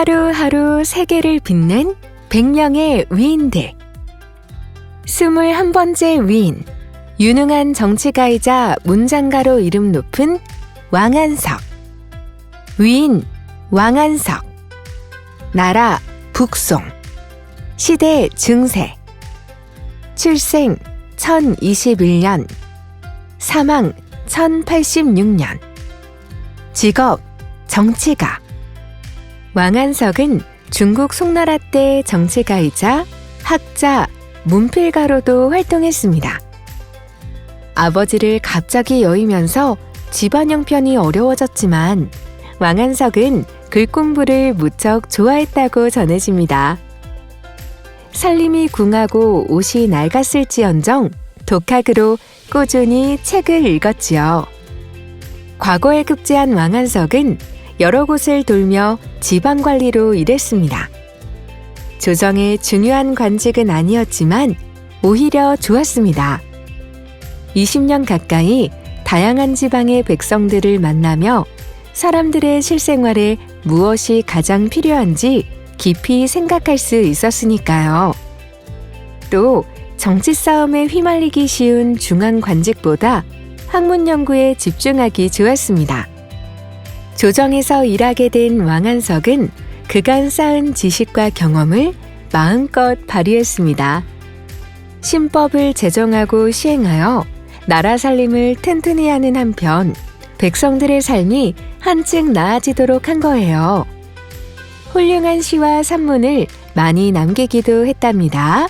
하루하루 세계를 빛낸 100명의 위인들. 21번째 위인. 유능한 정치가이자 문장가로 이름 높은 왕한석. 위인 왕한석. 나라 북송. 시대 증세. 출생 1021년. 사망 1086년. 직업 정치가. 왕한석은 중국 송나라 때 정치가이자 학자, 문필가로도 활동했습니다. 아버지를 갑자기 여의면서 집안 형편이 어려워졌지만 왕한석은 글 공부를 무척 좋아했다고 전해집니다. 살림이 궁하고 옷이 낡았을지언정 독학으로 꾸준히 책을 읽었지요. 과거에 급제한 왕한석은 여러 곳을 돌며 지방 관리로 일했습니다. 조정의 중요한 관직은 아니었지만 오히려 좋았습니다. 20년 가까이 다양한 지방의 백성들을 만나며 사람들의 실생활에 무엇이 가장 필요한지 깊이 생각할 수 있었으니까요. 또 정치 싸움에 휘말리기 쉬운 중앙 관직보다 학문 연구에 집중하기 좋았습니다. 조정에서 일하게 된 왕한석은 그간 쌓은 지식과 경험을 마음껏 발휘했습니다. 신법을 제정하고 시행하여 나라 살림을 튼튼히 하는 한편 백성들의 삶이 한층 나아지도록 한 거예요. 훌륭한 시와 산문을 많이 남기기도 했답니다.